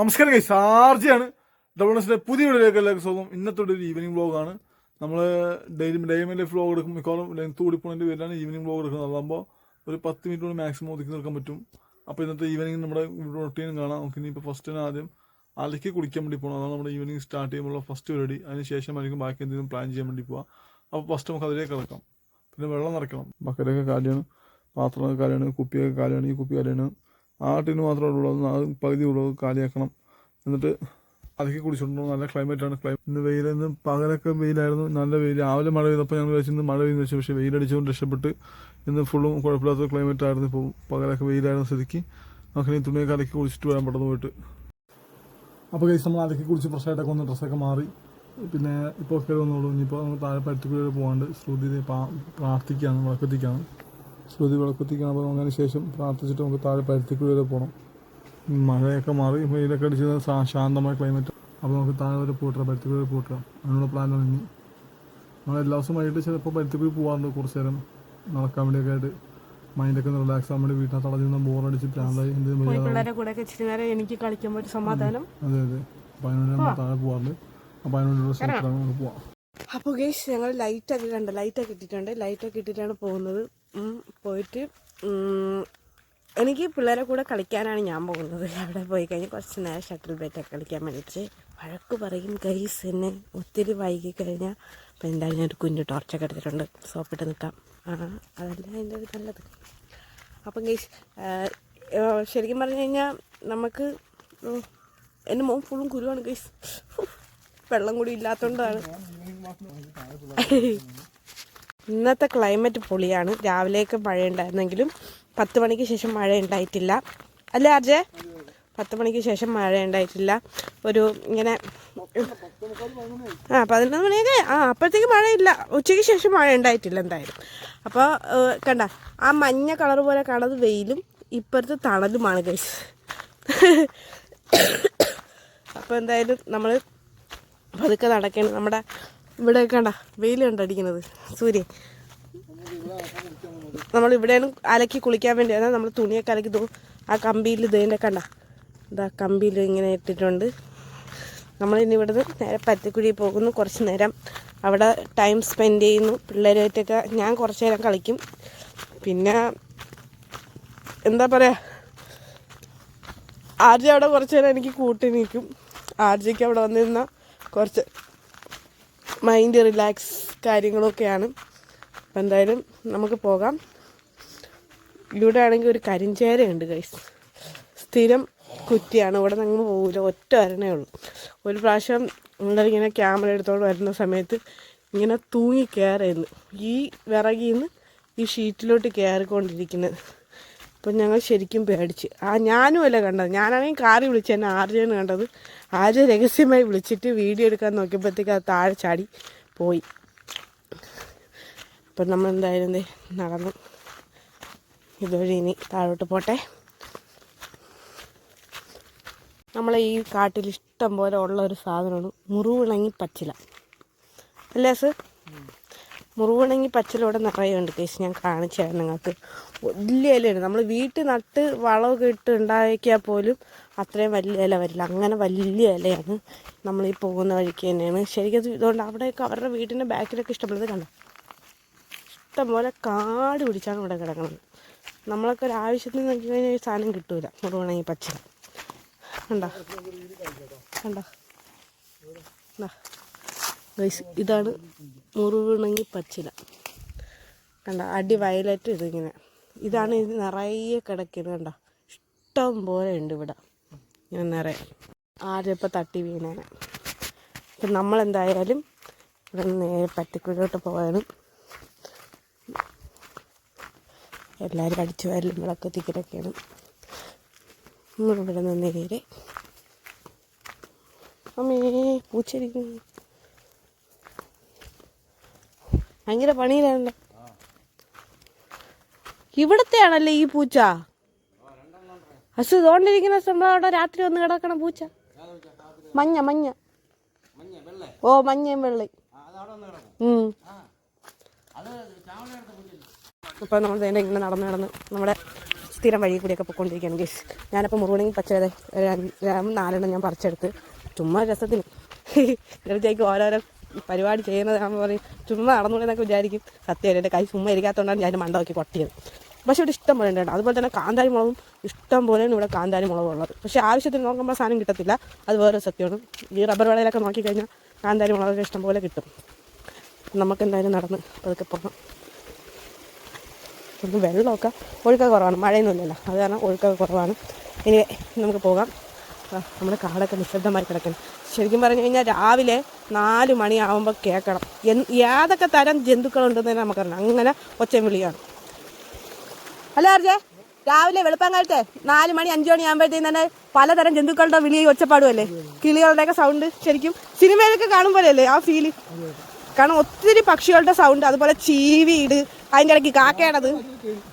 നമസ്കാരം കൈ ആർജിയാണ്. ഡബിൾ എസിന്റെ പുതിയ വീഡിയോയിലേക്ക് എല്ലാവർക്കും സ്വാഗതം. ഇന്നത്തെ ഒരു ഈവനിങ് വ്ളോഗാണ് നമ്മൾ ഡെയിലി ഡെയിലി ഫ്ലോഗ് എടുക്കും. മിക്കവാറും ലെങ്ത് കൂടി പോകുന്നതിന്റെ പേരിലാണ് ഈവനിങ് വ്ളോഗ് എടുക്കുന്നത്. അതാകുമ്പോൾ ഒരു പത്ത് മിനിറ്റ് കൊണ്ട് മാക്സിമം ഒതുക്കി നിൽക്കാൻ പറ്റും. അപ്പോൾ ഇന്നത്തെ ഈവനിങ് നമ്മുടെ റൊട്ടീനും കാണാം. നമുക്ക് ഇനിയിപ്പോൾ ഫസ്റ്റ് തന്നെ ആദ്യം അലക്കി കുടിക്കാൻ വേണ്ടി പോകണം അതാണ് നമ്മുടെ ഈവനിങ് സ്റ്റാർട്ട് ചെയ്യുമ്പോൾ ഫസ്റ്റ് പരിപാടി. അതിന് ശേഷം ആയിരിക്കും ബാക്കി എന്തെങ്കിലും പ്ലാൻ ചെയ്യാൻ വേണ്ടി പോവാം. അപ്പോൾ ഫസ്റ്റ് നമുക്ക് അതിലേക്ക് കിടക്കാം. പിന്നെ വെള്ളം നിറയ്ക്കണം. ബക്കറ്റൊക്കെ കാലിയാണ്. പാത്രമൊക്കെ കാലിയാണ്. കുപ്പിയൊക്കെ കാലിയാണ്. ഈ കുപ്പി കാലിയാണ്. ആ ടിന് മാത്രമേ ഉള്ളൂ. അത് പകുതി ഉള്ളൂ. കാലിയാക്കണം. എന്നിട്ട് അതൊക്കെ കുടിച്ചിട്ടുണ്ടോ നല്ല ക്ലൈമറ്റ് ആണ്. ക്ലൈമറ്റ് ഇന്ന് വെയിൽ ഇന്ന് പകലൊക്കെ വെയിലായിരുന്നു. നല്ല വെയിൽ. രാവിലെ മഴ പെയ്തപ്പോൾ ഞങ്ങൾ വെച്ചിരുന്നു മഴ പെയ്യുന്ന വെച്ചു പക്ഷേ വെയിലടിച്ചുകൊണ്ട് രക്ഷപ്പെട്ട് ഇന്ന് ഫുള്ളും കുഴപ്പമില്ലാത്ത ക്ലൈമറ്റ് ആയിരുന്നു ഇപ്പോൾ പകലൊക്കെ വെയിലായിരുന്ന സ്ഥിതിക്ക് നമുക്ക് ഇനി തുണിയൊക്കെ അലക്കി കുളിച്ചിട്ട് വരാൻ പെട്ടെന്ന് പോയിട്ട്. അപ്പോൾ കഴിച്ച് നമ്മൾ അലക്കി കുളിച്ച് ഫ്രഷായിട്ടൊക്കെ ഒന്ന് ഡ്രസ്സൊക്കെ മാറി. പിന്നെ ഇപ്പോൾ ഒക്കെ വന്നോളൂ. ഇനിയിപ്പോൾ താഴെ പരുത്തിക്കുള്ളിൽ പോകാണ്ട് ശ്രുതി പ്രാർത്ഥിക്കുകയാണ് വിളക്കത്തിക്കാണ് ശ്രുതി വിളക്കത്തിക്കാണ് അപ്പോൾ നമുക്ക് അതിന് ശേഷം പ്രാർത്ഥിച്ചിട്ട് നമുക്ക് താഴെ പരുത്തിക്കുള്ളിൽ പോകണം മഴയൊക്കെ മാറി വെയിലൊക്കെ അടിച്ച് ശാന്തമായ ക്ലൈമറ്റ് അപ്പോൾ നമുക്ക് താഴെ വരെ പോയിട്ടാ വരെ പൂട്ടാം അതിനുള്ള പ്ലാനാണ് ഇനി നമ്മൾ എല്ലാ ദിവസവും വൈകിട്ട് ചിലപ്പോൾ പരുത്തിക്കുഴി പോകാറുണ്ട് കുറച്ച് നേരം. നടക്കാൻ വേണ്ടിയൊക്കെ ആയിട്ട്. മൈൻഡൊക്കെ ഒന്ന് റിലാക്സ് ആകാൻ വേണ്ടി വീട്ടിനകത്ത് അടഞ്ഞു ബോറടിച്ച് പ്രാന്തായി എന്തെങ്കിലും കൂടെ ഇച്ചിരി നേരം എനിക്ക് കളിക്കാൻ പറ്റും സമാധാനം. അതെ അതെ. അപ്പോൾ അതിനോട് നമ്മൾ താഴെ പോകാറുണ്ട് അപ്പോൾ അതിനോടുള്ള സ്ഥലത്താണ് നമുക്ക് പോവാം. അപ്പോൾ ഗേഷ് ഞങ്ങൾ ലൈറ്റൊക്കെ കണ്ട ലൈറ്റൊക്കെ ഇട്ടിട്ടുണ്ട്. ലൈറ്റൊക്കെ ഇട്ടിട്ടാണ് പോകുന്നത്. പോയിട്ട് എനിക്ക് പിള്ളേരെ കൂടെ കളിക്കാനാണ് ഞാൻ പോകുന്നത്. അവിടെ പോയി കഴിഞ്ഞാൽ കുറച്ച് നേരം ഷട്ടിൽ ബാറ്റൊക്കെ കളിക്കാൻ വേണ്ടിയിട്ട് വഴക്ക് പറയും ഗൈസ് എന്നെ. ഒത്തിരി വൈകി കഴിഞ്ഞാൽ അപ്പം എന്തായാലും ഞാൻ ഒരു കുഞ്ഞു ടോർച്ചൊക്കെ എടുത്തിട്ടുണ്ട്. സോപ്പിട്ട് നിൽക്കാം അതല്ല എന്റെ ഒരു നല്ലത്. അപ്പം ഗൈസ് ശരിക്കും പറഞ്ഞു കഴിഞ്ഞാൽ നമുക്ക് എന്റെ മോൻ ഫുള്ളും കുരുവാണ് ഗൈസ് വെള്ളം കൂടി ഇല്ലാത്തതുകൊണ്ടാണ് ഇന്നത്തെ ക്ലൈമറ്റ് പൊളിയാണ്. രാവിലെയൊക്കെ മഴ ഉണ്ടായിരുന്നെങ്കിലും പത്ത് മണിക്ക് ശേഷം മഴ ഉണ്ടായിട്ടില്ല. അല്ലേ അർജെ പത്ത് മണിക്ക് ശേഷം മഴ ഉണ്ടായിട്ടില്ല. ഒരു ഇങ്ങനെ ആ പതിനൊന്ന് മണിയൊക്കെ ആ അപ്പോഴത്തേക്ക് മഴയില്ല. ഉച്ചയ്ക്ക് ശേഷം മഴ ഉണ്ടായിട്ടില്ല എന്തായാലും. അപ്പോൾ കണ്ട ആ മഞ്ഞ കളർ പോലെ കാണുന്നത് വെയിലും ഇപ്പോഴത്തെ തണലുമാണ് ഗൈസ് അപ്പോൾ എന്തായാലും നമ്മൾ പതുക്കെ നടക്കേണ്ട നമ്മുടെ ഇവിടെ കണ്ട വെയിൽ കണ്ടടിക്കുന്നത്. സൂര്യൻ. നമ്മൾ ഇവിടെയാണ് അലക്കി കുളിക്കാൻ വേണ്ടിയാണ് നമ്മൾ തുണിയൊക്കെ അലക്കി തോ ആ കമ്പിയിൽ ഇതേന്റെ കണ്ട. ഇതാ കമ്പിയിൽ ഇങ്ങനെ ഇട്ടിട്ടുണ്ട്. നമ്മൾ ഇനി ഇവിടുന്ന് നേരെ പത്തിക്കുഴി പോകുന്നു. കുറച്ച് നേരം അവിടെ ടൈം സ്പെൻഡ് ചെയ്യുന്നു. പിള്ളേരുമായിട്ടൊക്കെ ഞാൻ കുറച്ച് നേരം കളിക്കും. പിന്നെ എന്താ പറയുക ആർജി അവിടെ കുറച്ച് നേരം എനിക്ക് കൂട്ടി നിൽക്കും. ആർജിക്ക് അവിടെ വന്നിരുന്ന കുറച്ച് മൈൻഡ് റിലാക്സ് കാര്യങ്ങളൊക്കെയാണ്. അപ്പം എന്തായാലും നമുക്ക് പോകാം. ഇവിടെ ആണെങ്കിൽ ഒരു കരിഞ്ചേരയുണ്ട് ഗൈസ് സ്ഥിരം കുറ്റിയാണ്. ഇവിടെ നിന്ന് പോകില്ല ഒറ്റ വരണേ ഉള്ളൂ. ഒരു പ്രാവശ്യം നമ്മളിങ്ങനെ ക്യാമറ എടുത്തോണ്ട് വരുന്ന സമയത്ത് ഇങ്ങനെ തൂങ്ങി കയറുന്നു ഈ വിറകിൽ നിന്ന് ഈ ഷീറ്റിലോട്ട് കയറിക്കൊണ്ടിരിക്കുന്നത് അപ്പം ഞങ്ങൾ ശരിക്കും പേടിച്ച്. ആ ഞാനും അല്ല കണ്ടത്. ഞാനാണെങ്കിൽ കാറി വിളിച്ച് എന്നെ ആർജയാണ് കണ്ടത്. ആര്യ രഹസ്യമായി വിളിച്ചിട്ട് വീഡിയോ എടുക്കാൻ നോക്കിയപ്പോഴത്തേക്ക് അത് താഴെ ചാടി പോയി. അപ്പം നമ്മൾ എന്തായാലും നടന്നു. ഇതുവഴി ഇനി താഴോട്ട് പോട്ടെ. നമ്മളെ ഈ കാട്ടിൽ ഇഷ്ടം പോലെ ഉള്ള ഒരു സാധനമാണ് മുറിവിളങ്ങി പച്ചില. അല്ലേ സർ? മുറിവിണങ്ങി പച്ചില ഇവിടെ നിറയുണ്ട് കേസ് ഞാൻ കാണിച്ചു തരാം നിങ്ങൾക്ക്. വലിയ ഇലയാണ്. നമ്മൾ വീട്ടിൽ നട്ട് വളമൊക്കെ ഇട്ട് ഉണ്ടാക്കിയാൽ പോലും അത്രയും വലിയ ഇല വരില്ല. അങ്ങനെ വലിയ ഇലയാണ് നമ്മൾ ഈ പോകുന്ന വഴിക്ക് തന്നെയാണ്. ശരിക്കും ഇതുകൊണ്ട് അവിടെയൊക്കെ അവരുടെ വീടിന്റെ ബാക്കിലൊക്കെ ഇഷ്ടമുള്ളത് കണ്ടോ? ഇഷ്ടംപോലെ കാട് പിടിച്ചാണ് ഇവിടെ കിടക്കുന്നത്. നമ്മളൊക്കെ ഒരു ആവശ്യത്തിന് നോക്കി കഴിഞ്ഞാൽ ഈ സാധനം കിട്ടൂല. മുറിവണങ്ങി പച്ചില കണ്ടോ? കണ്ടോ. ഇതാണ് മുറിവിണങ്ങി പച്ചില. കണ്ട? അടി വയലറ്റ് ഇതിങ്ങനെ ഇതാണ് ഇത് നിറയെ കിടക്കുന്നത് കണ്ടോ? ഇഷ്ടം പോലെ ഉണ്ട് ഇവിടെ. ഞാൻ നിറയെ. ആരും ഇപ്പോൾ തട്ടി വീണേനെ. അപ്പം നമ്മളെന്തായാലും ഇവിടെ നേരെ പറ്റിക്കുഴിലോട്ട് പോകാനും എല്ലാവരും അടിച്ചു വരലും വിളക്കത്തി കിടക്കണം നമ്മളിവിടെ നിന്ന് നേരെ. അമ്മേ പൂച്ചരിക്കുന്നു ഭയങ്കര പണിയിലാണല്ലോ. ഇവിടത്തെയാണല്ലേ ഈ പൂച്ച? അസു ഇതുകൊണ്ടിരിക്കുന്ന സംഭവം അവിടെ രാത്രി വന്ന് കിടക്കണം പൂച്ച. മഞ്ഞ മഞ്ഞ. ഓ മഞ്ഞയും വെള്ളയും. ഉം. അപ്പൊ നമ്മൾ നേരെ ഇങ്ങനെ നടന്ന് നടന്ന് നമ്മുടെ സ്ഥിരം വഴി കൂടിയൊക്കെ പൊയ്ക്കൊണ്ടിരിക്കുകയാണ് ഗേസ് ഞാനപ്പോൾ മുറുകണെങ്കിൽ പച്ചവരെ നാലെണ്ണം ഞാൻ പറിച്ചെടുത്ത് ചുമ്മാ രസത്തിന് ഇടത്തേക്ക് ഓരോരോ പരിപാടി ചെയ്യുന്നതാണെന്ന് പറയും ചുമ്മാ നടന്നുകൂടെന്നൊക്കെ വിചാരിക്കും. സത്യം എന്റെ കൈ ചുമ്മാ ഇരിക്കാത്തതുകൊണ്ടാണ് ഞാൻ മണ്ട നോക്കി പൊട്ടിയത്. പക്ഷേ ഇവിടെ ഇഷ്ടം പോലെ ഉണ്ട് അതുപോലെ തന്നെ കാന്താരി മുളകും ഇഷ്ടം പോലെയാണ് ഇവിടെ കാന്താരി മുളകും ഉള്ളത്. പക്ഷേ ആവശ്യത്തിന് നോക്കുമ്പോൾ സാധനം കിട്ടത്തില്ല. അത് വേറെ സത്യമാണ്. ഈ റബ്ബർ വിളയിലൊക്കെ നോക്കിക്കഴിഞ്ഞാൽ കാന്താരി മുളകൊക്കെ ഇഷ്ടം പോലെ കിട്ടും. നമുക്ക് എന്തായാലും നടന്ന് അതൊക്കെ പോകണം നമുക്ക് വെള്ളമൊക്കെ ഒഴുക്കൊക്കെ കുറവാണ്. മഴയൊന്നുമില്ലല്ലോ അത് കാരണം ഒഴുക്കൊക്കെ കുറവാണ്. ഇനി നമുക്ക് പോകാം. നമ്മുടെ കാടൊക്കെ നിശബ്ദമായി കിടക്കണം ശരിക്കും പറഞ്ഞു കഴിഞ്ഞാൽ രാവിലെ നാല് മണിയാവുമ്പോൾ കേൾക്കണം. എന്ത് ഏതൊക്കെ തരം ജന്തുക്കളുണ്ടെന്ന് തന്നെ നമുക്കറിയാം. അങ്ങനെ ഒച്ചയും വിളിയാണ് അല്ല അർജേ രാവിലെ വെളുപ്പാങ്കാലത്തെ നാല് മണി അഞ്ചു മണി ആകുമ്പോഴത്തേക്കും തന്നെ പലതരം ജന്തുക്കളുടെ വിളി ഒച്ചപ്പാടുമല്ലേ കിളികളുടെയൊക്കെ സൗണ്ട് ശരിക്കും സിനിമയിലൊക്കെ കാണുമ്പോഴല്ലേ ആ ഫീൽ കാരണം ഒത്തിരി പക്ഷികളുടെ സൗണ്ട് അതുപോലെ ചീവീട് അതിന്റെ ഇടയ്ക്ക് കാക്കയാണത്.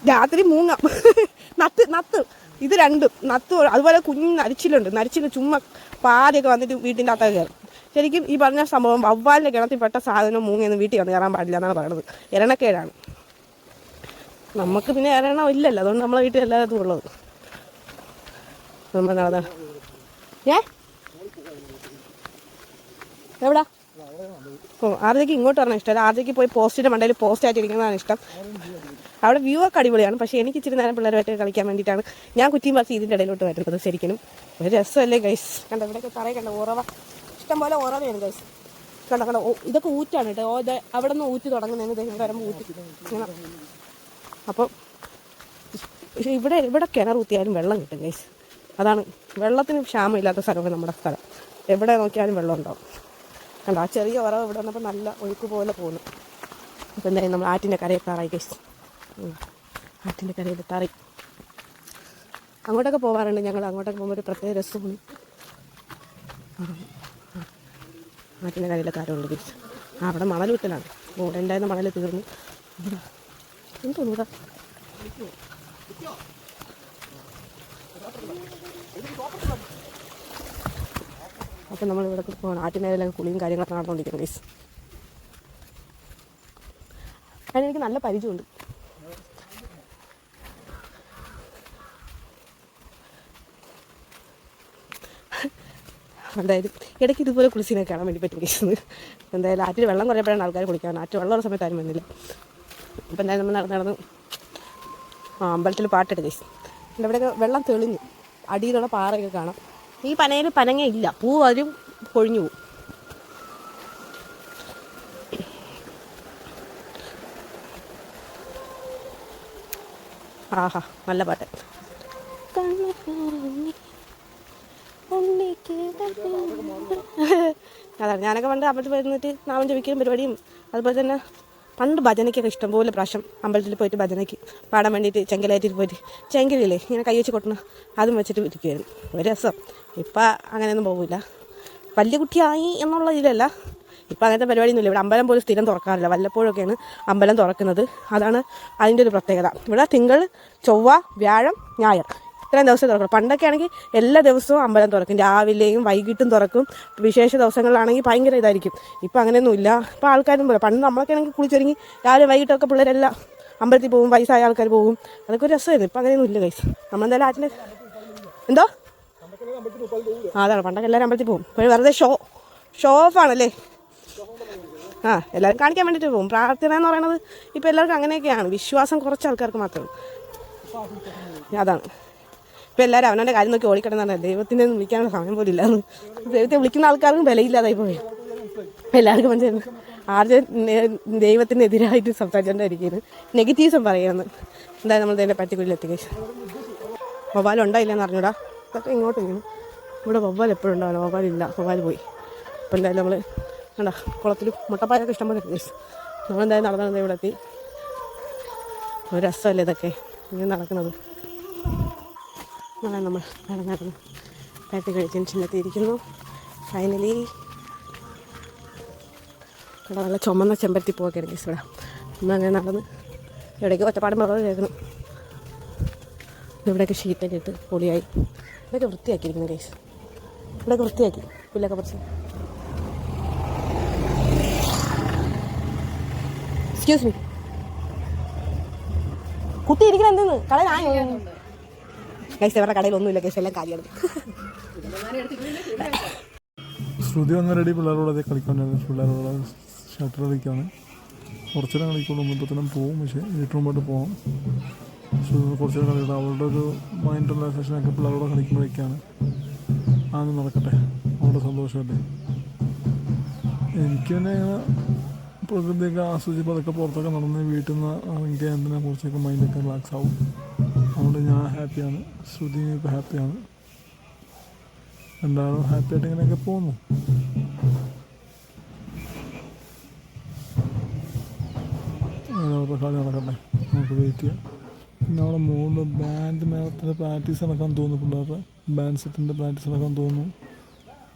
രാത്രി മൂങ്ങ. നത്ത് നത്ത്. ഇത് രണ്ടും നത്ത് അതുപോലെ കുഞ്ഞു നരിച്ചിലുണ്ട്. നരിച്ചിൽ ചുമ്മാ പാതിയൊക്കെ വന്നിട്ട് വീട്ടിന്റെ അകത്തൊക്കെ കയറും. ശരിക്കും ഈ പറഞ്ഞ സംഭവം വവ്വാലിന്റെ കിണത്തിൽപ്പെട്ട സാധനം മൂങ്ങയൊന്നും വീട്ടിൽ വന്ന് കയറാൻ പാടില്ല എന്നാണ് പറയുന്നത് എരണക്കേടാണ്. നമുക്ക് പിന്നെ എരണം ഇല്ലല്ലോ. അതുകൊണ്ട് നമ്മളെ വീട്ടിൽ എല്ലായിടത്തും ഉള്ളത്. നമ്മൾ നടന്ന ഏ? എവിടാ? ഓ ആർജയ്ക്ക് ഇങ്ങോട്ട് വരണം ഇഷ്ടമല്ല ആർജയ്ക്ക് പോയി പോസ്റ്റിന്റെ മണ്ടയിൽ പോസ്റ്റ് ആയിട്ടിരിക്കുന്നതാണ് ഇഷ്ടം. അവിടെ വ്യൂ ഒക്കെ അടിപൊളിയാണ്. പക്ഷേ എനിക്ക് ഇച്ചിരി നേരം പിള്ളേരുമായിട്ട് കളിക്കാൻ വേണ്ടിയിട്ടാണ് ഞാൻ കുറ്റിയും പറിച്ച് ഇതിന്റെ ഇടയിലോട്ട് വരുന്നത് ശരിക്കും. ഒരു രസമല്ലേ ഗൈസ് കണ്ട ഇവിടെയൊക്കെ തറയെ കണ്ട ഉറവ. ഇഷ്ടംപോലെ ഉറവയാണ് ഗൈസ് കണ്ട കണ്ട ഇതൊക്കെ ഊറ്റാണ് കേട്ടോ. ഇത് അവിടെ നിന്ന് ഊറ്റി തുടങ്ങുന്നതിന് ഇദ്ദേഹം വരുമ്പോൾ ഊറ്റി ഇങ്ങനെ. അപ്പം ഇവിടെ ഇവിടെ കിണർ ഊത്തിയാലും വെള്ളം കിട്ടും ഗൈസ് അതാണ് വെള്ളത്തിന് ക്ഷാമമില്ലാത്ത സ്ഥലമാണ് നമ്മുടെ സ്ഥലം. എവിടെ നോക്കിയാലും വെള്ളം ഉണ്ടാവും. കണ്ടോ ആ ചെറിയ ഉറവ് ഇവിടെ വന്നപ്പോൾ നല്ല ഒഴുക്ക് പോലെ പോകുന്നു അപ്പോൾ എന്തായാലും നമ്മൾ ആറ്റിന്റെ കരയെത്താറായി ഗൈസ് ഉം. ആറ്റിന്റെ കരയിൽ തറി. അങ്ങോട്ടൊക്കെ പോകാറുണ്ട് ഞങ്ങൾ. അങ്ങോട്ടൊക്കെ പോകുമ്പോൾ ഒരു പ്രത്യേക രസമാണ്. ആറ്റിന്റെ കരയിലെ കാര്യമുണ്ട് തിരിച്ച് അവിടെ മണൽ വിട്ടലാണ്. ഇവിടെ ഉണ്ടായിരുന്ന മണൽ തീർന്നു എന്തോന്നൂടാ അപ്പം നമ്മൾ ഇവിടെ പോകണം ആറ്റിനേരെല്ലാം കുളിയും കാര്യങ്ങളൊക്കെ നടന്നുകൊണ്ടിരിക്കുന്നു ഗൈസ് അതിനെനിക്ക് നല്ല പരിചയമുണ്ട്. എന്തായാലും ഇടയ്ക്ക് ഇതുപോലെ കുളിച്ചിനെ കാണാൻ വേണ്ടി പറ്റും ഗൈസ് എന്തായാലും ആറ്റിൽ വെള്ളം കുറയപ്പോഴാണ് ആൾക്കാർ കുളിക്കാൻ ആറ്റ് വെള്ളമുള്ള സമയത്ത് ആരും വന്നില്ല. അപ്പം എന്തായാലും നമ്മൾ നടന്നു ആ അമ്പലത്തിൽ പാട്ടിട്ട് ഇവിടെയൊക്കെ വെള്ളം തെളിഞ്ഞു. അടിയിലുള്ള പാറയൊക്കെ കാണാം. ഈ പനയിൽ പനങ്ങ ഇല്ല. പൂ അതിലും കൊഴിഞ്ഞു പോകും ആഹാ നല്ല പാട്ട്. അതാണ്. ഞാനൊക്കെ പണ്ട് അമ്പലത്തിൽ പോയിരുന്നിട്ട് നാമം ജപിക്കലും പരിപാടിയും അതുപോലെ തന്നെ പണ്ട് ഭജനയ്ക്കൊക്കെ ഇഷ്ടംപോലെ പ്രാവശ്യം അമ്പലത്തിൽ പോയിട്ട് ഭജനയ്ക്ക് പാടാൻ വേണ്ടിയിട്ട് ചെങ്കലായിട്ട് പോയിട്ട് ചെങ്കലില്ലേ ഇങ്ങനെ കൈ വെച്ച് കൊട്ടണം അതും വെച്ചിട്ട് ഇരിക്കുമായിരുന്നു ഒരു രസം. ഇപ്പം അങ്ങനെയൊന്നും പോകില്ല വലിയ കുട്ടിയായി എന്നുള്ള ഇതിലല്ല. ഇപ്പം അങ്ങനത്തെ പരിപാടിയൊന്നുമില്ല. ഇവിടെ അമ്പലം പോലും സ്ഥിരം തുറക്കാറില്ല. വല്ലപ്പോഴൊക്കെയാണ് അമ്പലം തുറക്കുന്നത്. അതാണ് അതിന്റെ ഒരു പ്രത്യേകത. ഇവിടെ തിങ്കൾ ചൊവ്വ വ്യാഴം ഞായർ. ഇത്രയും ദിവസം തുറക്കും പണ്ടൊക്കെ ആണെങ്കിൽ എല്ലാ ദിവസവും അമ്പലം തുറക്കും. രാവിലെയും വൈകിട്ടും തുറക്കും. വിശേഷ ദിവസങ്ങളിലാണെങ്കിൽ ഭയങ്കര ഇതായിരിക്കും. ഇപ്പം അങ്ങനെയൊന്നുമില്ല ഇപ്പം ആൾക്കാരും പോലെ പണ്ട് നമ്മളൊക്കെ ആണെങ്കിൽ കുളിച്ചൊരുങ്ങി രാവിലെ വൈകിട്ടൊക്കെ പിള്ളേരെല്ലാം അമ്പലത്തിൽ പോകും. വയസ്സായ ആൾക്കാർ പോകും. അതൊക്കെ ഒരു രസമായിരുന്നു. ഇപ്പം അങ്ങനെയൊന്നും ഇല്ല കൈസ് നമ്മളെന്തായാലും ആറ്റിന്റെ എന്തോ? അതാണ്. പണ്ടൊക്കെ എല്ലാവരും അമ്പലത്തിൽ പോകും. ഇപ്പോൾ വെറുതെ ഷോ ഷോ ഓഫ് ആണല്ലേ? ആ എല്ലാവരും കാണിക്കാൻ വേണ്ടിയിട്ട് പോകും. പ്രാർത്ഥന എന്ന് പറയുന്നത് ഇപ്പോൾ എല്ലാവർക്കും അങ്ങനെയൊക്കെയാണ്. വിശ്വാസം കുറച്ച് ആൾക്കാർക്ക് മാത്രമേ അതാണ്. ഇപ്പോൾ എല്ലാവരും അവനവന്റെ കാര്യം നോക്കി ഓടിക്കിടന്നാണ് ദൈവത്തിന്റെ വിളിക്കാനുള്ള സമയം പോലും ഇല്ലാന്ന്. ദൈവത്തെ വിളിക്കുന്ന ആൾക്കാർക്കും വിലയില്ലാതായി പോയി. എല്ലാവർക്കും മനസ്സിലായിരുന്നു ആദ്യം ദൈവത്തിനെതിരായിട്ട് സംസാരിച്ചുകൊണ്ടിരിക്കുന്നത് നെഗറ്റീവ്സും പറയുന്നത് എന്തായാലും നമ്മൾ ഇതിന്റെ പറ്റിക്കുള്ളിൽ മൊബൈൽ ഉണ്ടായില്ലെന്ന് അറിഞ്ഞൂടാ. അതൊക്കെ ഇങ്ങോട്ട് ഇങ്ങനെ. ഇവിടെ വവ്വാൽ എപ്പോഴും ഉണ്ടാവില്ല. വവ്വാലില്ല വവ്വാൽ പോയി. അപ്പോൾ എന്തായാലും നമ്മൾ കണ്ട കുളത്തിൽ മുട്ടപ്പായൊക്കെ ഇഷ്ടം പോലെ ഉണ്ട് നമ്മളെന്തായാലും നടന്നു നടന്ന് ഇവിടെ എത്തി. ഒരു രസമല്ലേ ഇതൊക്കെ? ഇങ്ങനെ നടക്കുന്നത്. അങ്ങനെ നമ്മൾ നടന്ന് നടന്ന് പാട്ട് കഴിച്ച് ചിന്നെത്തിയിരിക്കുന്നു ഫൈനലി ഇവിടെ നല്ല ചുമന്ന ചെമ്പരത്തി പൂവൊക്കെ ഉണ്ട് ഇവിടെ. നമ്മളങ്ങനെ നടന്ന് ഇവിടേക്ക് ഒറ്റപ്പാടും വെള്ളം കേൾക്കണം ഇവിടെയൊക്കെ ഷീറ്റൊക്കെ ഇട്ട് പൊളിയായി. ഇവിടെയൊക്കെ വൃത്തിയാക്കിയിരിക്കുന്നു കേസ് ഇവിടെയൊക്കെ വൃത്തിയാക്കി. പുല്ലൊക്കെ പറിച്ച്. എക്സ്ക്യൂസ് മീ കുത്തിയിരിക്കണം എന്തെന്ന്? കള ഞാൻ ഗൈസ് ഇവരുടെ കടയിലൊന്നുമില്ല ഗൈസ് എല്ലാം കാര്യമാണ്. ശ്രുതി റെഡി പിള്ളേരോട് അതേ കളിക്കാനാണ് പിള്ളേരോട് ഷട്ടർ കളിക്കാണ്. കുറച്ചു നേരം കളിക്കുള്ളൂ. മുമ്പത്തിനും പോവും. പക്ഷേ പോകണം ശ്രുതി കുറച്ചു നേരം കളിക്കണം അവളുടെ ഒരു മൈൻഡ് റിലാക്സേഷനൊക്കെ പിള്ളേരോട് കളിക്കുമ്പോഴേക്കാണ് അതൊന്നും നടക്കട്ടെ. അവളുടെ സന്തോഷമല്ലേ എനിക്ക് തന്നെ ഇങ്ങനെ പ്രകൃതിയൊക്കെ ആസ്വദിച്ചപ്പോൾ അതൊക്കെ പുറത്തൊക്കെ നടന്ന് വീട്ടിൽ നിന്ന് എനിക്ക് എന്തിനെ കുറിച്ചൊക്കെ മൈൻഡൊക്കെ റിലാക്സ് ആവും. അതുകൊണ്ട് ഞാൻ ഹാപ്പിയാണ്. ശ്രുതി ഇപ്പോൾ ഹാപ്പിയാണ്. എല്ലാവരും ഹാപ്പി ആയിട്ട് ഇങ്ങനെയൊക്കെ പോകുന്നു. കളി നടക്കട്ടെ? നമുക്ക് വെയിറ്റ് ചെയ്യാം. പിന്നെ അവിടെ മൂന്ന് ബാൻഡ് മേളത്തിന്റെ പ്രാക്ടീസ് നടക്കാൻ തോന്നുന്നു പിള്ളേരുടെ ബാൻഡ് സെറ്റിന്റെ പ്രാക്ടീസ് നടക്കാൻ തോന്നുന്നു.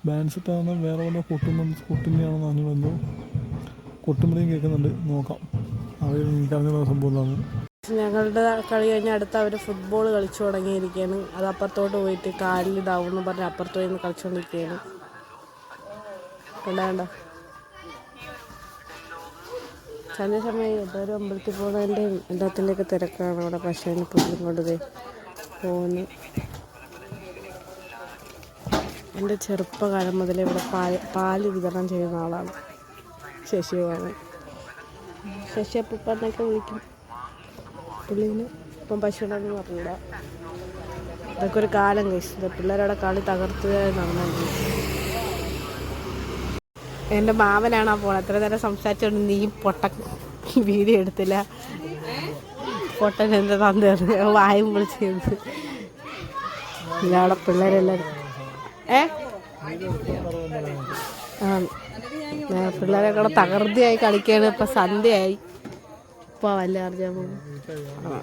ബാൻഡ് സെറ്റാണ് വേറെ വല്ല കൊട്ടുമ്പം കൊട്ടുമ്മയാണെന്ന് അറിഞ്ഞു കൊട്ടുമ്പടിയും കേൾക്കുന്നുണ്ട്. നോക്കാം. അവർ എനിക്കറിഞ്ഞ സംഭവം എന്താണ് ഞങ്ങളുടെ കളി കഴിഞ്ഞ അടുത്ത് അവർ ഫുട്ബോൾ കളിച്ചു തുടങ്ങിയിരിക്കുകയാണ്. അത് അപ്പുറത്തോട്ട് പോയിട്ട് കാലിൽ ഡൗൺ എന്ന് പറഞ്ഞ് അപ്പുറത്ത് പോയി കളിച്ചുകൊണ്ടിരിക്കുകയാണ്. കണ്ട കണ്ട. സന്ധ്യാസമയം എല്ലാവരും അമ്പലത്തിൽ പോകുന്നതിന്റെയും എല്ലാത്തിന്റെയൊക്കെ തിരക്കാണ് അവിടെ. പശുവിനെ പുല്ലും കൊണ്ടത് പോകുന്നു എന്റെ ചെറുപ്പകാലം മുതലേ ഇവിടെ പാൽ പാൽ വിതരണം ചെയ്യുന്ന ആളാണ്. ശശിയാണ്. ശശി അപ്പൂപ്പന്നൊക്കെ വിളിക്കും. പുള്ളീന് ഇപ്പം പശുവിനൊന്നും പറഞ്ഞില്ല. ഇതൊക്കെ ഒരു കാലം കഴിച്ചത് പിള്ളേരുടെ കളി തകർത്ത് നടന്നു എന്റെ മാവനാണ് ആ പോണത് എത്ര നേരം സംസാരിച്ചോണ്ട് നീ പൊട്ട വീഡിയോ എടുത്തില്ല. പൊട്ടൻ എന്റെ തന്തേന്ന് വായും വിളിച്ചിരുന്നു ഇയാളെ പിള്ളേരെല്ലാവരും ഏ? പിള്ളേരെ കൂടെ തകർതിയായി കളിക്കുകയാണ്. ഇപ്പം സന്ധ്യയായി. ഇപ്പോൾ വല്ല അറിയാൻ പോകും ആ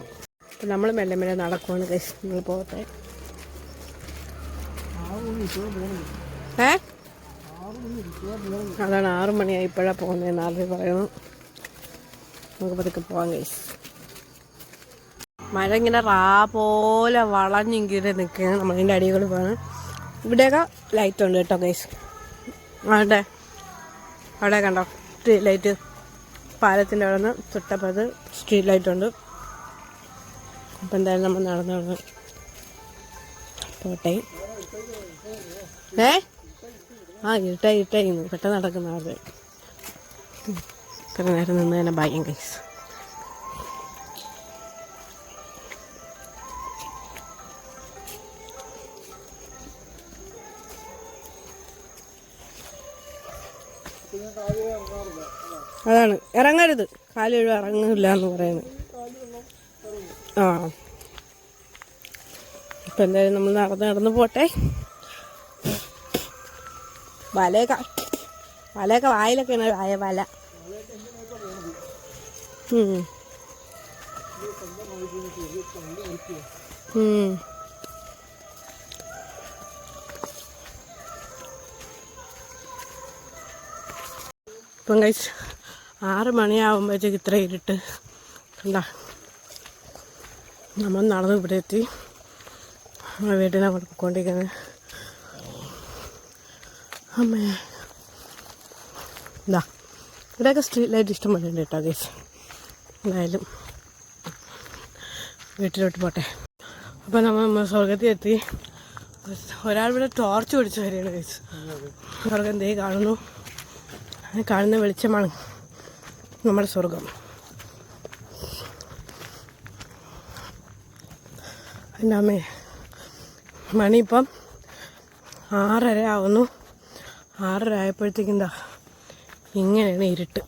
അപ്പം നമ്മൾ മെല്ലെ മെല്ലെ നടക്കുവാണ് കഴിച്ച് പോകട്ടെ. ഏ? അതാണ് ആറു മണിയായി ഇപ്പോഴാണ് പോകുന്നത് നാളെ പറയുന്നു നമുക്ക് പതുക്കെ പോകാൻ കഴിച്ചു മഴ ഇങ്ങനെ റാ പോലെ വളഞ്ഞിങ്ങനെ നിൽക്കുകയാണ്. നമ്മളതിന്റെ അടികൾ പോകണം ഇവിടെയൊക്കെ ലൈറ്റ് ഉണ്ട് കേട്ടോ കേസ് അവിടെ അവിടെ കണ്ടോ? ലൈറ്റ് പാലത്തിന്റെ അവിടെ നിന്ന് തൊട്ടപ്പുറത്ത് സ്ട്രീറ്റ് ലൈറ്റ് ഉണ്ട്. അപ്പം എന്തായാലും നമ്മൾ നടന്നു നടന്ന് പോട്ടെ. ഏ? ആ ഇരുട്ടായി ഇരുട്ടായി. പെട്ടെന്ന് നടക്കുന്ന അത് ഇത്ര നേരം നിന്ന് തന്നെ ഭയം കൈസ് അതാണ്. ഇറങ്ങരുത്. കാലുകൾ ഇറങ്ങില്ല എന്ന് പറയുന്നത്. ആ. ഇപ്പം എന്തായാലും നമ്മൾ നടന്ന് നടന്ന് പോട്ടെ. വലയൊക്കെ വലയൊക്കെ വായിലൊക്കെയാണ് വായ വല. ഇപ്പം കഴിച്ച് ആറ് മണിയാകുമ്പോഴത്തേക്ക് ഇത്ര ഇരുട്ട്. കണ്ട? നമ്മൾ നടന്ന് ഇവിടെ എത്തി. നമ്മളെ വീട്ടിനെ കൊടുക്കൊണ്ടിരിക്കുന്നത് അമ്മയെ അമ്മേ. ഇതാ. ഇവിടെയൊക്കെ സ്ട്രീറ്റ് ലൈറ്റ് ഇഷ്ടം പോലെ ഉണ്ട് കേട്ടോ ഗേസ് എന്തായാലും വീട്ടിലോട്ട് പോട്ടെ. അപ്പോൾ നമ്മൾ സ്വർഗത്തിൽ എത്തി. ഒരാൾ ഇവിടെ ടോർച്ച് പിടിച്ച് വരികയാണ് ഗേസ് സ്വർഗം എന്തേ കാണുന്നു. കാണുന്ന വെളിച്ചമാണ്. നമ്മുടെ സ്വർഗം എന്റെ അമ്മേ മണിയിപ്പം ആറര ആവുന്നു. ആറര ആയപ്പോഴത്തേക്കും എന്താ ഇങ്ങനെയാണ് ഇരുട്ട്.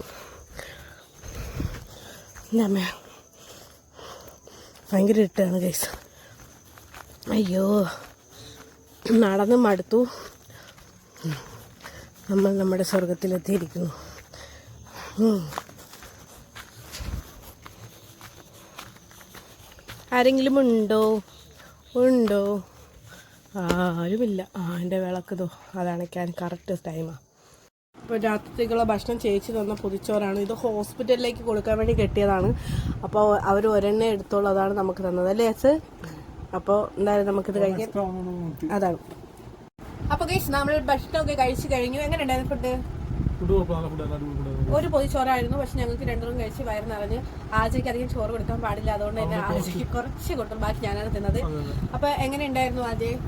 എന്റെ അമ്മേ ഭയങ്കര ഇരുട്ടാണ് കേസ് അയ്യോ നടന്ന് മടുത്തു. നമ്മൾ നമ്മുടെ സ്വർഗത്തിലെത്തിയിരിക്കുന്നു ആരെങ്കിലും ഉണ്ടോ? ഉണ്ടോ? ആരുമില്ല. ആ എന്റെ വിളക്കതോ അതണയ്ക്കാൻ കറക്റ്റ് ടൈമാണ് ഇപ്പോൾ രാത്രിക്കുള്ള ഭക്ഷണം ചേച്ചി തന്ന പൊതിച്ചോറാണ്. ഇത് ഹോസ്പിറ്റലിലേക്ക് കൊടുക്കാൻ വേണ്ടി കെട്ടിയതാണ്. അപ്പോൾ അവർ ഒരെണ്ണ എടുത്തോളൂ അതാണ് നമുക്ക് തന്നത്. അല്ലേ അസ് അപ്പോൾ എന്തായാലും നമുക്കിത് കഴിക്കാം അതാണ്. അപ്പോൾ നമ്മൾ ഭക്ഷണമൊക്കെ കഴിച്ചു കഴിഞ്ഞു. എങ്ങനെ ഉണ്ടായിരുന്നു ഫുഡ് ഒരു പൊതി ചോറായിരുന്നു പക്ഷെ ഞങ്ങൾക്ക് രണ്ടും കഴിച്ച് വയറ് നിറഞ്ഞ് ആജയ്ക്ക് അധികം ചോറ് കൊടുക്കാൻ പാടില്ല. അതുകൊണ്ട് തന്നെ ആജയ്ക്ക് കുറച്ച് കൊടുക്കും ബാക്കി ഞാനാണ് തിന്നത്. അപ്പൊ എങ്ങനെ ഉണ്ടായിരുന്നു ആജയ്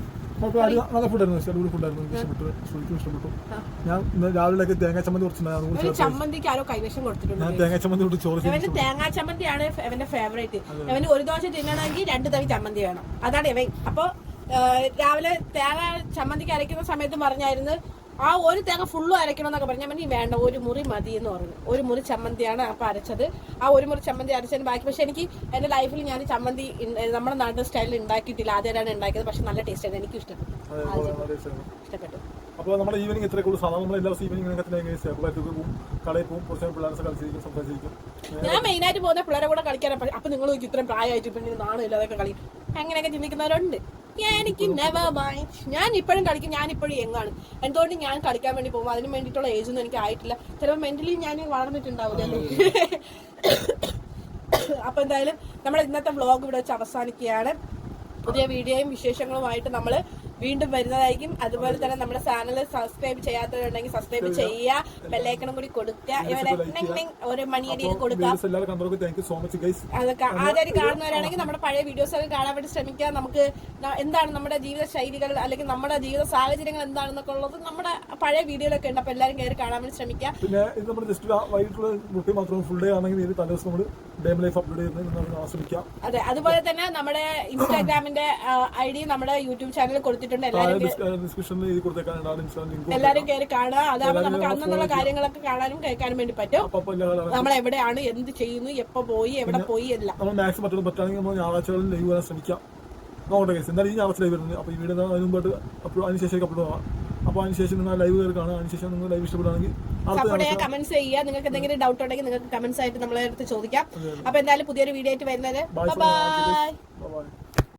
നല്ല ഫുഡായിരുന്നു. അടിപൊളി ഫുഡായിരുന്നു. ഇഷ്ടപ്പെട്ടു. ശ്രുതിക്കും ഇഷ്ടപ്പെട്ടു. ഞാൻ രാവിലെ തേങ്ങാ ചമ്മന്തി കുറച്ചുണ്ടായിരുന്നു. ഒരു ചമ്മന്തിക്ക് ആരോ കൈവശം കൊടുത്തിട്ടുണ്ട്. ഞാൻ തേങ്ങാ ചമ്മന്തി കൊണ്ട് ചോറ് ഇവന്റെ തേങ്ങാ ചമ്മന്തിയാണ് ഇവന്റെ ഫേവറേറ്റ് ഇവന് ഒരു ദോശ തിന്നണമെങ്കിൽ രണ്ട് തവി ചമ്മന്തി വേണം. അതാണ് ഇവൻ. അപ്പൊ രാവിലെ തേങ്ങ ചമ്മന്തിക്ക് അരയ്ക്കുന്ന സമയത്ത് പറഞ്ഞായിരുന്നു ആ ഒരു തേങ്ങ ഫുള്ളും അരയ്ക്കണം എന്നൊക്കെ പറഞ്ഞു ഞാൻ വേണ്ട ഒരു മുറി മതി എന്ന് പറഞ്ഞു. ഒരു മുറി ചമ്മന്തിയാണ് അപ്പം അരച്ചത്. ആ ഒരു മുറി ചമ്മന്തി അരച്ചതിന് ബാക്കി പക്ഷേ എനിക്ക് എന്റെ ലൈഫിൽ ഞാൻ ചമ്മന്തി നമ്മുടെ നാട്ടിൽ സ്റ്റൈലിൽ ഉണ്ടാക്കിയിട്ടില്ല. ആദ്യമായിട്ടാണ് ഉണ്ടാക്കിയത് പക്ഷെ നല്ല ടേസ്റ്റ് ആയിരുന്നു എനിക്ക് ഇഷ്ടപ്പെട്ടു. ഇഷ്ടപ്പെട്ടു. അപ്പോൾ നമ്മുടെ ഈവനിങ് ഇത്രയേ ഉള്ളൂ. സാധാരണ നമ്മൾ എല്ലാ ഈവനിങ് പോകും കടയിൽ പോകും കുറച്ച് പിള്ളേരെ കളിച്ചിരിക്കും സംസാരിച്ചിരിക്കും. ഞാൻ മെയിനായിട്ട് പോകുന്ന പിള്ളേരെ കൂടെ കളിക്കാനാണ് അപ്പോൾ നിങ്ങൾ ഇത്രയും പ്രായമായിട്ട് പിന്നെ നാണില്ല അതൊക്കെ കളിക്കും അങ്ങനെയൊക്കെ ചിന്തിക്കുന്നവരുണ്ട്. എനിക്ക് നെവർ മൈൻഡ് ഞാൻ ഇപ്പോഴും കളിക്കും ഞാൻ ഇപ്പോഴും യങ്ങാണ്. എന്തുകൊണ്ട് ഞാൻ കളിക്കാൻ വേണ്ടി പോകും? അതിന് വേണ്ടിയിട്ടുള്ള ഏജ് ഒന്നും എനിക്ക് ആയിട്ടില്ല. ചിലപ്പോൾ മെന്റലി ഞാൻ വളർന്നിട്ടുണ്ടാവില്ലല്ലോ അപ്പൊ എന്തായാലും നമ്മുടെ ഇന്നത്തെ വ്ളോഗ് ഇവിടെ വെച്ച് അവസാനിക്കുകയാണ്. പുതിയ വീഡിയോയും വിശേഷങ്ങളുമായിട്ട് നമ്മൾ വീണ്ടും വരുന്നതായിരിക്കും. അതുപോലെ തന്നെ നമ്മുടെ ചാനൽ സബ്സ്ക്രൈബ് ചെയ്യാത്തവരുണ്ടെങ്കിൽ സബ്സ്ക്രൈബ് ചെയ്യുക ബെല്ലൈക്കണം കൂടി കൊടുക്കുക. ഒരു മണിയടിയിൽ കൊടുക്കുക അതൊക്കെ ആദ്യമായിട്ട് കാണുന്നവരാണെങ്കിൽ നമ്മുടെ പഴയ വീഡിയോസ് ഒക്കെ കാണാൻ വേണ്ടി ശ്രമിക്കുക. നമുക്ക് എന്താണ് നമ്മുടെ ജീവിത ശൈലികൾ അല്ലെങ്കിൽ നമ്മുടെ ജീവിത സാഹചര്യങ്ങൾ എന്താണെന്നൊക്കെ ഉള്ളത് നമ്മുടെ പഴയ വീഡിയോയിലൊക്കെ ഉണ്ട്. അപ്പൊ എല്ലാവരും കയറി കാണാൻ വേണ്ടി ശ്രമിക്കുക. പിന്നെ ഇത് ജസ്റ്റ് വൈകിട്ടുള്ള മാത്രം ഫുൾ ഡേ ആണെങ്കിൽ തലേ ദിവസം നമ്മൾ ഡേ ലൈഫ് അപ്ലോഡ് ചെയ്യുന്നത് നിങ്ങൾ ആസ്വദിക്കാം. അതെ അതുപോലെ തന്നെ നമ്മുടെ ഇൻസ്റ്റാഗ്രാമിന്റെ ഐ ഡി നമ്മുടെ യൂട്യൂബ് ചാനലിൽ കൊടുത്തിട്ടുണ്ട്. എല്ലാവരും ഡിസ്ക്രിപ്ഷനിൽ എഴുതി എല്ലാവരും കയറി കാണുക. അതാകുമ്പോൾ നമുക്ക് അന്നുള്ള കാര്യങ്ങളൊക്കെ കാണാനും കേൾക്കാനും വേണ്ടി പറ്റും. നമ്മൾ എവിടെയാണ് എന്ത് ചെയ്യുന്നു എപ്പോ പോയി എവിടെ പോയി എല്ലാം. നമ്മൾ മാക്സിമം മറ്റൊന്നും പറ്റുകയാണെങ്കിൽ നമ്മൾ ഞായറാഴ്ചകളിൽ ലൈവ് വരാൻ ശ്രമിക്കാം. നോക്കട്ടെ കേസ് എന്തായാലും ഈ ഞായറാഴ്ച ലൈവ് വരുന്നത്. അപ്പോൾ ഈ വീഡിയോ അതിനുമ്പോട്ട് അപ്ലോഡ് അതിന് ശേഷം അപ്ലോഡ് ആവാം. അപ്പോൾ അതിനുശേഷം നിങ്ങൾ ലൈവ് കയറി കാണുക. അതിനുശേഷം നിങ്ങൾ ലൈവ് ഇഷ്ടപ്പെടുകയാണെങ്കിൽ അടുത്ത സപ്പോർട്ട് ചെയ്യുക കമന്റ്സ് ചെയ്യുക. നിങ്ങൾക്ക് എന്തെങ്കിലും ഡൗട്ട് ഉണ്ടെങ്കിൽ നിങ്ങൾക്ക് കമന്റ്സ് ആയിട്ട് നമ്മളെ അടുത്ത് ചോദിക്കാം. അപ്പൊ എന്തായാലും പുതിയൊരു വീഡിയോ ആയിട്ട് വരുന്നത്. ബൈ